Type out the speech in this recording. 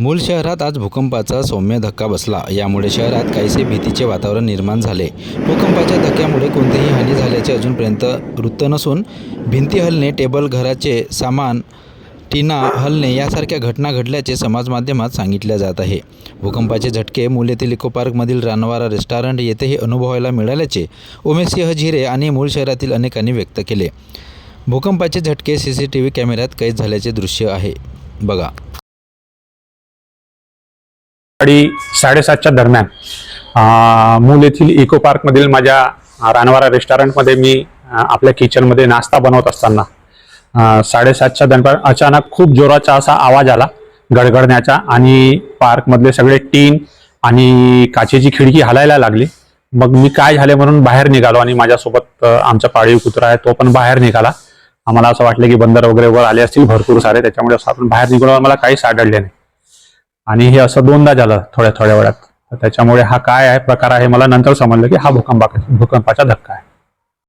मूल शहरात आज भूकंपाचा सौम्य धक्का बसला. यामुळे शहरात काहीसे भीतीचे वातावरण निर्माण झाले. भूकंपाच्या धक्क्यामुळे कोणतीही हानी झाल्याचे अजूनपर्यंत वृत्त नसून भिंती हलणे टेबल घराचे सामान टीना हलणे यासारख्या घटना घडल्याचे समाजमाध्यमात सांगितले जात आहे. भूकंपाचे झटके मूल येथील इको पार्कमधील रानवारा रेस्टॉरंट येथेही अनुभवायला मिळाल्याचे उमेशसिंह झिरे आणि मूळ शहरातील अनेकांनी व्यक्त केले. भूकंपाचे झटके सी सी टी व्ही कॅमेऱ्यात कैद झाल्याचे दृश्य आहे. बघा. सकाळी साडेसातच्या दरम्यान मूल येथील इको पार्कमधील माझ्या रानवारा रेस्टॉरंटमध्ये मी आपल्या किचनमध्ये नाश्ता बनवत असताना साडेसातच्या दरम्यान अचानक खूप जोराचा असा आवाज आला गडगडण्याचा आणि पार्कमधले सगळे टीन आणि काचेची खिडकी हलायला लागली. मग मी काय झाले म्हणून बाहेर निघालो आणि माझ्यासोबत आमचा पाळीव कुत्रा आहे तो पण बाहेर निघाला. आम्हाला असं वाटलं की बंदर वगैरे वर आले असतील भरपूर सारे त्याच्यामुळे असं आपण बाहेर निघून मला काहीच आढळले नाही. आणि हे असं दोनदा झालं थोड्या थोड्या वेळात. तर त्याच्यामुळे हा काय आहे प्रकार आहे मला नंतर समजलं की हा भूकंपा भूकंपाचा धक्का आहे.